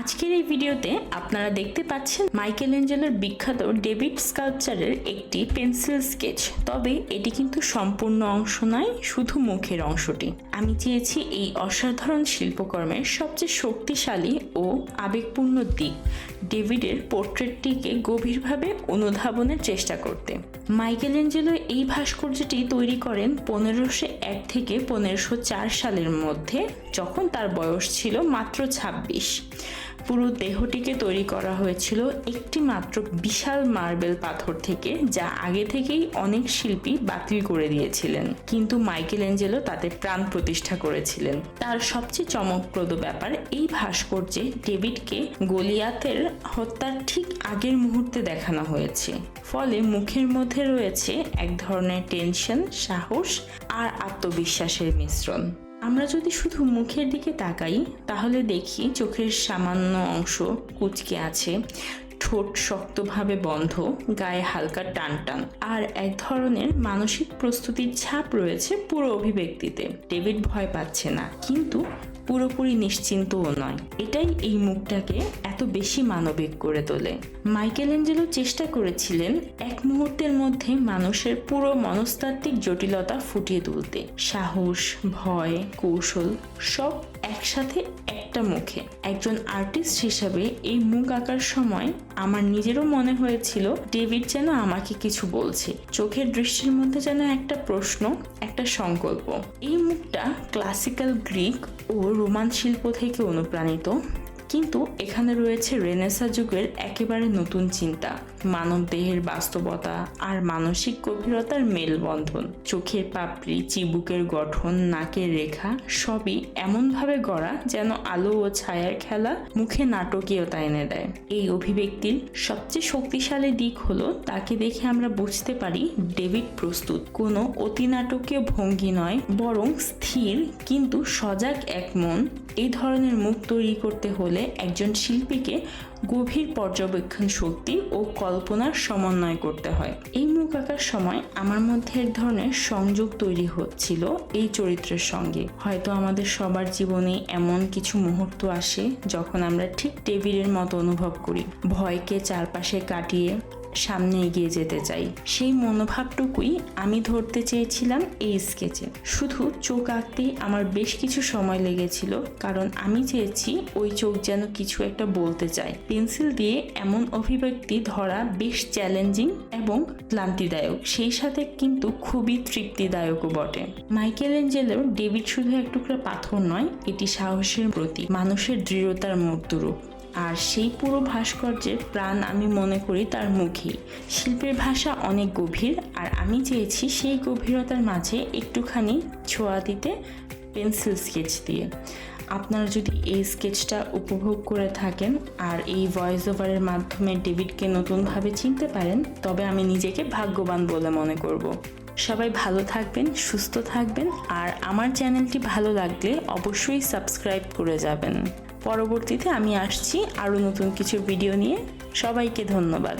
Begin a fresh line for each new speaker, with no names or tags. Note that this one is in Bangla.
আজকের এই ভিডিওতে আপনারা দেখতে পাচ্ছেন মাইকেল অ্যাঞ্জেলোর বিখ্যাত ডেভিড স্কাল্পচারের একটি পেন্সিল স্কেচ। তবে এটি কিন্তু সম্পূর্ণ অংশ নয়, শুধু মুখের অংশটি। আমি চেয়েছি এই অসাধারণ শিল্পকর্মের সবচেয়ে শক্তিশালী ও আবেগপূর্ণ দিক, ডেভিডের পোর্ট্রেটটিকে গভীরভাবে অনুধাবনের চেষ্টা করতে। মাইকেল এঞ্জেলো এই ভাস্কর্যটি তৈরি করেন পনেরোশো এক থেকে পনেরোশো চার সালের মধ্যে, যখন তার বয়স ছিল মাত্র ছাব্বিশ। পুরো দেহটিকে তৈরি করা হয়েছিল একটি মাত্র বিশাল মার্বেল পাথর থেকে, যা আগে থেকেই অনেক শিল্পী বাতিল করে দিয়েছিলেন। কিন্তু মাইকেল অ্যাঞ্জেলো তাতে প্রাণ প্রতিষ্ঠা করেছিলেন। তার সবচেয়ে চমকপ্রদ ব্যাপার এই ভাস্কর্যে ডেভিডকে গলিয়াতের হত্যার ঠিক আগের মুহূর্তে দেখানো হয়েছে। ফলে মুখের মধ্যে রয়েছে এক ধরনের টেনশন, সাহস আর আত্মবিশ্বাসের মিশ্রণ। আমরা যদি শুধু মুখের দিকে তাকাই, তাহলে দেখি চোখের সামান্য অংশ কুচকে আছে। ঠোঁট শক্তভাবে বন্ধ, গায়ে হালকা টান টান আর এক ধরনের মানসিক প্রস্তুতির ছাপ রয়েছে পুরো অভিব্যক্তিতে। ডেভিড ভয় পাচ্ছে না, কিন্তু পুরোপুরি নিশ্চিন্তও নয়। এটাই এই মুখটাকে এত বেশি মানবিক করে তোলে। মাইকেল অ্যাঞ্জেলো চেষ্টা করেছিলেন এক মুহূর্তের মধ্যে মানুষের পুরো মনস্তাত্ত্বিক জটিলতা ফুটিয়ে তুলতে। সাহস, ভয়, কৌশল সব একসাথে একটা মুখে। একজন আর্টিস্ট হিসাবে এই মুখ আঁকার সময় আমার নিজেরও মনে হয়েছিল, ডেভিড যেন আমাকে কিছু বলছে। চোখের দৃষ্টির মধ্যে যেন একটা প্রশ্ন, একটা সংকল্প। এই মুখটা ক্লাসিক্যাল গ্রিক ও রোমান শিল্প থেকে অনুপ্রাণিত। কিন্তু এখানে রয়েছে রেনেসা যুগের একেবারে নতুন চিন্তা মানব দেহের বাস্তবতা আর মানসিক গভীরতার মেলবন্ধন। চোখের পাপড়ি, চিবুকের গঠন, নাকের রেখা সবই এমনভাবে গড়া যেন আলো ও ছায়ার খেলা মুখে নাটকীয়তা এনে দেয়। এই অভিব্যক্তির সবচেয়ে শক্তিশালী দিক হলো তাকে দেখে আমরা বুঝতে পারি ডেভিড প্রস্তুত। কোনো অতি নাটকীয় ভঙ্গি নয়, বরং স্থির কিন্তু সজাগ এক মন। এই ধরনের মুখ তৈরি করতে হলে একজন শিল্পীকে গভীর পর্যবেক্ষণ শক্তি ও কল্পনার সমন্বয় করতে হয়। এই মুখ আঁকার সময় আমার মধ্যে এক ধরনের সংযোগ তৈরি হচ্ছিল এই চরিত্রের সঙ্গে। হয়তো আমাদের সবার জীবনে এমন কিছু মুহূর্ত আসে যখন আমরা ঠিক টেবিলের মতো অনুভব করি। ভয়কে চারপাশে কাটিয়ে সামনে এগিয়ে যেতে চাই। সেই মনোভাবটুকুই আমি ধরতে চেয়েছিলাম এই স্কেচে। শুধু চোখ আঁকতেই আমার বেশ কিছু সময় লেগেছিল, কারণ আমি চেয়েছি ওই চোখ যেন কিছু একটা বলতে চায়। পেন্সিল দিয়ে এমন অভিব্যক্তি ধরা বেশ চ্যালেঞ্জিং এবং ক্লান্তিদায়ক। সেই সাথে কিন্তু খুবই তৃপ্তিদায়কও বটে। মাইকেল অ্যাঞ্জেলোর ডেভিড শুধু এক টুকরা পাথর নয়, এটি সাহসের প্রতীক। মানুষের দৃঢ়তার মূর্তরূপ আর সেই পুরো ভাস্কর্যের প্রাণ আমি মনে করি তার মুখেই। শিল্পের ভাষা অনেক গভীর আর আমি চেয়েছি সেই গভীরতার মাঝে একটুখানি ছোঁয়া দিতে, পেন্সিল স্কেচ দিয়ে। আপনারা যদি এই স্কেচটা উপভোগ করে থাকেন আর এই ভয়েস ওভারের মাধ্যমে ডেভিডকে নতুনভাবে চিনতে পারেন, তবে আমি নিজেকে ভাগ্যবান বলে মনে করব। সবাই ভালো থাকবেন, সুস্থ থাকবেন আর আমার চ্যানেলটি ভালো লাগলে অবশ্যই সাবস্ক্রাইব করে যাবেন। পরবর্তীতে আমি আসছি আরও নতুন কিছু ভিডিও নিয়ে। সবাইকে ধন্যবাদ।